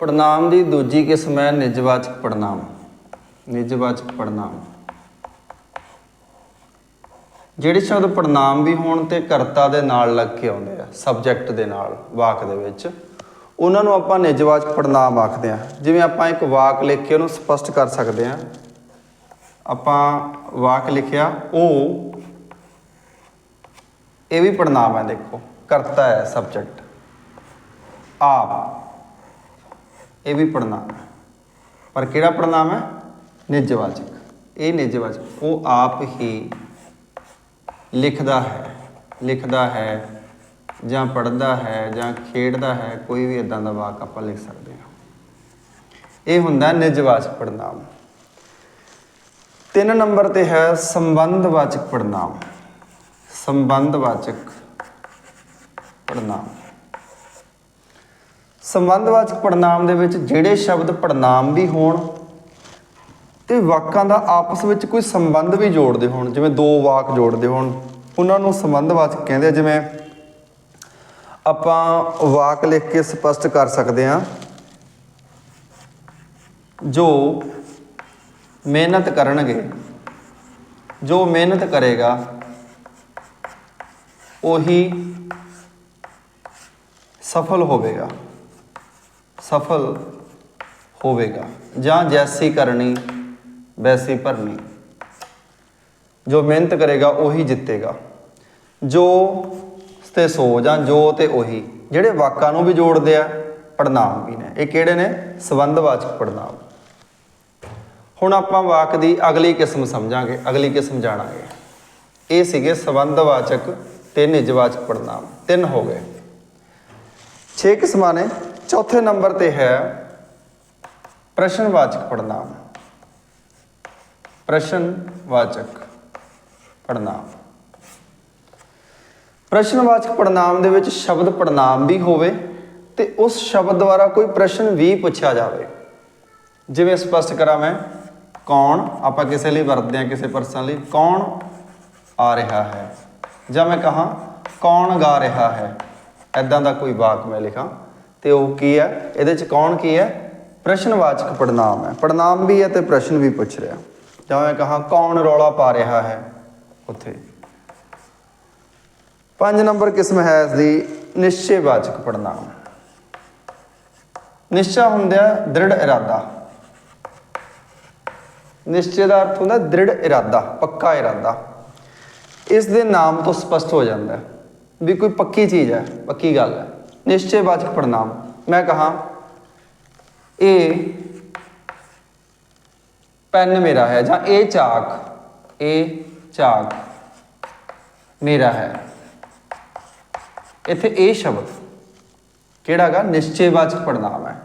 ਪੜਨਾਮ ਦੀ ਦੂਜੀ ਕਿਸਮ ਹੈ ਨਿਜਵਾਚਕ ਪੜਨਾਮ ਨਿਜਵਾਚਕ ਪੜਨਾਮ ਜਿਹੜੇ ਸ਼ਬਦ ਪੜਨਾਮ ਵੀ ਹੋਣ ਤੇ ਕਰਤਾ ਦੇ ਨਾਲ ਲੱਗ ਕੇ ਆਉਂਦੇ ਆ ਸਬਜੈਕਟ ਦੇ ਨਾਲ, ਵਾਕ ਦੇ ਵਿੱਚ, ਉਹਨਾਂ ਨੂੰ ਆਪਾਂ ਨਿਜਵਾਚਕ ਪੜਨਾਮ ਆਖਦੇ ਆ ਜਿਵੇਂ ਆਪਾਂ ਇੱਕ ਵਾਕ ਲਿਖ ਕੇ ਉਹਨੂੰ ਸਪਸ਼ਟ ਕਰ ਸਕਦੇ ਆ ਆਪਾਂ ਵਾਕ ਲਿਖਿਆ ਉਹ ਇਹ ਵੀ ਪੜਨਾਮ ਹੈ ਦੇਖੋ, ਕਰਤਾ ਹੈ ਸਬਜੈਕਟ ਆਪ। ਇਹ ਵੀ ਪੜਨਾਮ ਹੈ ਪਰ ਕਿਹੜਾ ਪੜਨਾਮ ਹੈ ਨਿਜਵਾਚਕ। ਇਹ ਨਿਜਵਾਚਕ। ਉਹ ਆਪ ਹੀ ਲਿਖਦਾ ਹੈ। ਲਿਖਦਾ ਹੈ ਜਾਂ ਪੜਦਾ ਹੈ ਜਾਂ ਖੇਡਦਾ ਹੈ, ਕੋਈ ਵੀ ਇਦਾਂ ਦਾ ਵਾਕ ਆਪਾਂ ਲਿਖ ਸਕਦੇ ਹਾਂ। ਇਹ ਹੁੰਦਾ ਨਿਜਵਾਚਕ ਪੜਨਾਮ ਤਿੰਨ ਨੰਬਰ ਤੇ ਹੈ ਸੰਬੰਧਵਾਚਕ ਪੜਨਾਮ ਸੰਬੰਧਵਾਚਕ ਪੜਨਾਮ ਸੰਬੰਧਵਾਚਕ ਪੜਨਾਮ ਦੇ ਵਿੱਚ ਜਿਹੜੇ ਸ਼ਬਦ ਪੜਨਾਮ ਵੀ ਹੋਣ ਤੇ ਵਾਕਾਂ ਦਾ ਆਪਸ ਵਿੱਚ ਕੋਈ ਸੰਬੰਧ ਵੀ ਜੋੜਦੇ ਹੋਣ, ਜਿਵੇਂ ਦੋ ਵਾਕ ਜੋੜਦੇ ਹੋਣ, ਉਹਨਾਂ ਨੂੰ ਸੰਬੰਧਵਾਚਕ ਕਹਿੰਦੇ ਆ, ਜਿਵੇਂ ਆਪਾਂ ਵਾਕ ਲਿਖ ਕੇ ਸਪਸ਼ਟ ਕਰ ਸਕਦੇ ਹਾਂ, ਜੋ ਮਿਹਨਤ ਕਰਨਗੇ, ਜੋ ਮਿਹਨਤ ਕਰੇਗਾ, ਉਹੀ ਸਫਲ ਹੋਵੇਗਾ। ਸਫਲ ਹੋਵੇਗਾ ਜਾਂ ਜੈਸੀ ਕਰਨੀ, ਵੈਸੀ ਭਰਨੀ। ਜੋ ਮਿਹਨਤ ਕਰੇਗਾ, ਉਹੀ ਜਿੱਤੇਗਾ। ਜੋ ਤੇ ਸੋ ਜਾਂ ਜੋ ਤੇ ਉਹੀ। ਜਿਹੜੇ ਵਾਕਾਂ ਨੂੰ ਵੀ ਜੋੜਦੇ ਆ ਪੜਨਾਮ ਵੀ ਨੇ। ਇਹ ਕਿਹੜੇ ਨੇ? ਸੰਬੰਧਵਾਚਕ ਪੜਨਾਮ ਹੁਣ ਆਪਾਂ ਵਾਕ ਦੀ ਅਗਲੀ ਕਿਸਮ ਸਮਝਾਂਗੇ, ਅਗਲੀ ਕਿਸਮ ਜਾਣਾਂਗੇ। ਇਹ ਸੀਗੇ ਸੰਬੰਧਵਾਚਕ ਤੇ ਨਿਜਵਾਚਕ ਪੜਨਾਮ ਤਿੰਨ ਹੋ ਗਏ। ਛੇ ਕਿਸਮਾਂ ਨੇ। ਚੌਥੇ ਨੰਬਰ ਤੇ ਹੈ ਪ੍ਰਸ਼ਨਵਾਚਕ ਪੜਨਾਮ ਪ੍ਰਸ਼ਨਵਾਚਕ ਪੜਨਾਮ ਪ੍ਰਸ਼ਨਵਾਚਕ ਪੜਨਾਮ ਦੇ ਵਿੱਚ ਸ਼ਬਦ ਪੜਨਾਮ ਵੀ ਹੋਵੇ ਤੇ ਉਸ ਸ਼ਬਦ ਦੁਆਰਾ ਕੋਈ ਪ੍ਰਸ਼ਨ ਵੀ ਪੁੱਛਿਆ ਜਾਵੇ। ਜਿਵੇਂ ਸਪਸ਼ਟ ਕਰਾਂ ਮੈਂ, ਕੌਣ, ਆਪਾਂ ਕਿਸੇ ਲਈ ਵਰਤਦੇ ਹਾਂ ਕਿਸੇ ਪਰਸਨ ਲਈ, ਕੌਣ ਆ ਰਿਹਾ ਹੈ? ਜਾਂ ਮੈਂ ਕਹਾਂ, ਕੌਣ ਗਾ ਰਿਹਾ ਹੈ? ਐਦਾਂ ਦਾ ਕੋਈ ਵਾਕ ਮੈਂ ਲਿਖਾਂ। ਤੇ ਉਹ ਕੀ ਹੈ? ਇਹਦੇ ਚ ਕੌਣ ਕੀ ਹੈ? ਪ੍ਰਸ਼ਨਵਾਚਕ ਪੜਨਾਮ ਹੈ। ਪੜਨਾਮ ਵੀ ਹੈ ਤੇ ਪ੍ਰਸ਼ਨ ਵੀ ਪੁੱਛ ਰਿਹਾ। ਜਾਂ ਮੈਂ ਕਹਾਂ, ਕੌਣ ਰੌਲਾ ਪਾ ਰਿਹਾ ਹੈ? ਉੱਥੇ। ਪੰਜ ਨੰਬਰ ਕਿਸਮ ਹੈ ਇਸ ਦੀ, ਨਿਸ਼ਚੈਵਾਚਕ ਪੜਨਾਮ ਨਿਸ਼ਚਾ ਹੁੰਦਾ ਦ੍ਰਿੜ ਇਰਾਦਾ। ਨਿਸ਼ਚੇ ਦਾ ਅਰਥ ਹੁੰਦਾ ਦ੍ਰਿੜ ਇਰਾਦਾ, ਪੱਕਾ ਇਰਾਦਾ। ਇਸ ਦੇ ਨਾਮ ਤੋਂ ਸਪਸ਼ਟ ਹੋ ਜਾਂਦਾ ਵੀ ਕੋਈ ਪੱਕੀ ਚੀਜ਼ ਹੈ, ਪੱਕੀ ਗੱਲ ਹੈ। ਨਿਸ਼ਚੈਵਾਚਕ ਪੜਨਾਮ ਮੈਂ ਕਹਾ ਇਹ ਪੈਨ ਮੇਰਾ ਹੈ ਜਾਂ ਇਹ ਚਾਕ ਇਹ ਚਾਕ ਮੇਰਾ ਹੈ। ਇੱਥੇ ਇਹ ਸ਼ਬਦ ਕਿਹੜਾ ਕਿਹੜਾਗਾ ਨਿਸ਼ਚੈਵਾਚਕ ਪੜਨਾਮ ਹੈ।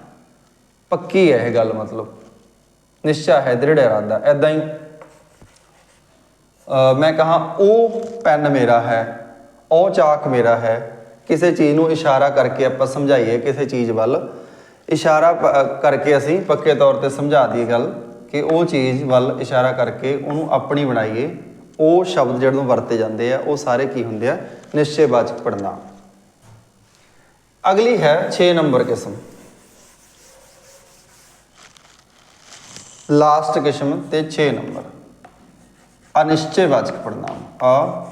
ਪੱਕੀ ਹੈ ਇਹ ਗੱਲ ਮਤਲਬ। ਨਿਸ਼ਚਾ ਹੈ ਦ੍ਰਿੜ ਇਰਾਦਾ ਐਦਾਂ ਹੀ। ਮੈਂ ਕਹਾ, ਉਹ ਪੈਨ ਮੇਰਾ ਹੈ, ਉਹ ਚਾਕ ਮੇਰਾ ਹੈ ਕਿਸੇ ਚੀਜ਼ ਨੂੰ ਇਸ਼ਾਰਾ ਕਰਕੇ ਆਪਾਂ ਸਮਝਾਈਏ ਕਿਸੇ ਚੀਜ਼ ਵੱਲ। ਇਸ਼ਾਰਾ ਕਰਕੇ ਅਸੀਂ ਪੱਕੇ ਤੌਰ ਤੇ ਸਮਝਾ ਦਈਏ ਗੱਲ ਕਿ ਉਹ ਚੀਜ਼ ਵੱਲ ਇਸ਼ਾਰਾ ਕਰਕੇ ਉਹਨੂੰ ਆਪਣੀ ਬਣਾਈਏ। ਉਹ ਸ਼ਬਦ ਜਿਹੜੇ ਨੂੰ ਵਰਤੇ ਜਾਂਦੇ ਆ, ਉਹ ਸਾਰੇ ਕੀ ਹੁੰਦੇ ਆ? ਨਿਸ਼ਚੈਵਾਚਕ ਪੜਨਾਮ ਅਗਲੀ ਹੈ 6 ਨੰਬਰ ਕਿਸਮ। ਲਾਸਟ ਕਿਸਮ ਤੇ 6 ਨੰਬਰ। ਅਨਿਸ਼ਚੈਵਾਚਕ ਪੜਨਾਮ ਅ,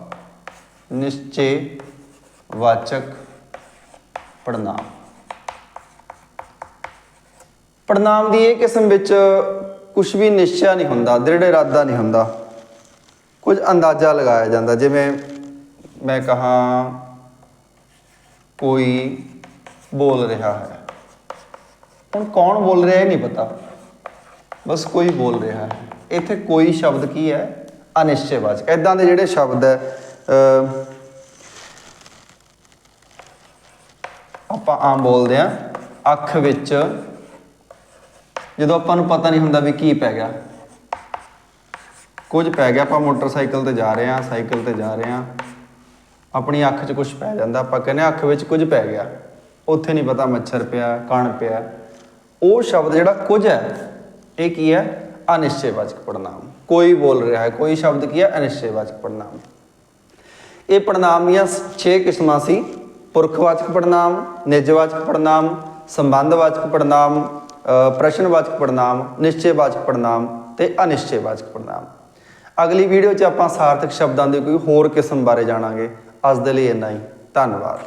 ਨਿਸ਼ਚੈ ਵਾਚਕ ਪੜਨਾਮ ਪੜਨਾਮ ਦੀ ਇਹ ਕਿਸਮ ਵਿੱਚ ਕੁਝ ਵੀ ਨਿਸ਼ਚੈ ਨਹੀਂ ਹੁੰਦਾ, ਦ੍ਰਿੜ ਇਰਾਦਾ ਨਹੀਂ ਹੁੰਦਾ। ਕੁਝ ਅੰਦਾਜ਼ਾ ਲਗਾਇਆ ਜਾਂਦਾ, ਜਿਵੇਂ ਮੈਂ ਕਹਾ, ਕੋਈ ਬੋਲ ਰਿਹਾ ਹੈ। ਹੁਣ ਕੌਣ ਬੋਲ ਰਿਹਾ ਇਹ ਨਹੀਂ ਪਤਾ। ਬਸ ਕੋਈ ਬੋਲ ਰਿਹਾ ਹੈ। ਇੱਥੇ ਕੋਈ ਸ਼ਬਦ ਕੀ ਹੈ? ਅਨਿਸ਼ਚੈਵਾਚਕ ਇਦਾਂ ਦੇ ਜਿਹੜੇ ਸ਼ਬਦ ਹੈ ਆਪਾਂ ਆਮ ਬੋਲਦੇ ਆ ਅੱਖ ਵਿੱਚ। ਜਦੋਂ ਆਪਾਂ ਨੂੰ ਪਤਾ ਨਹੀਂ ਹੁੰਦਾ ਵੀ ਕੀ ਪੈ ਗਿਆ। ਕੁਝ ਪੈ ਗਿਆ, ਆਪਾਂ ਮੋਟਰਸਾਈਕਲ ਤੇ ਜਾ ਰਹੇ ਆ ਸਾਈਕਲ ਤੇ ਜਾ ਰਹੇ ਆ ਆਪਣੀ ਅੱਖ 'ਚ ਕੁਝ ਪੈ ਜਾਂਦਾ, ਆਪਾਂ ਕਹਿੰਦੇ ਹਾਂ ਅੱਖ ਵਿੱਚ ਕੁਝ ਪੈ ਗਿਆ। ਉੱਥੇ ਨਹੀਂ ਪਤਾ ਮੱਛਰ ਪਿਆ, ਕਣ ਪਿਆ। ਉਹ ਸ਼ਬਦ ਜਿਹੜਾ ਕੁਝ ਹੈ, ਇਹ ਕੀ ਹੈ? ਅਨਿਸ਼ਚੈਵਾਚਕ ਪੜਨਾਮ ਕੋਈ ਬੋਲ ਰਿਹਾ ਹੈ, ਕੋਈ ਸ਼ਬਦ ਕੀ ਹੈ? ਅਨਿਸ਼ਚੈਵਾਚਕ ਪੜਨਾਮ ਇਹ ਪੜਨਾਮ ਦੀਆਂ 6 ਕਿਸਮਾਂ ਸੀ। ਪੁਰਖਵਾਚਕ ਪੜਨਾਮ ਨਿਜਵਾਚਕ ਪੜਨਾਮ ਸੰਬੰਧਵਾਚਕ ਪੜਨਾਮ ਅ, ਪ੍ਰਸ਼ਨਵਾਚਕ ਪੜਨਾਮ ਨਿਸ਼ਚੈਵਾਚਕ ਪੜਨਾਮ ਤੇ ਅਨਿਸ਼ਚੈਵਾਚਕ ਪੜਨਾਮ ਅਗਲੀ ਵੀਡੀਓ 'ਚ ਆਪਾਂ ਸਾਰਥਕ ਸ਼ਬਦਾਂ ਦੀ ਕੋਈ ਹੋਰ ਕਿਸਮ ਬਾਰੇ ਜਾਣਾਂਗੇ। ਅੱਜ ਦੇ ਲਈ ਇੰਨਾ ਹੀ। ਧੰਨਵਾਦ।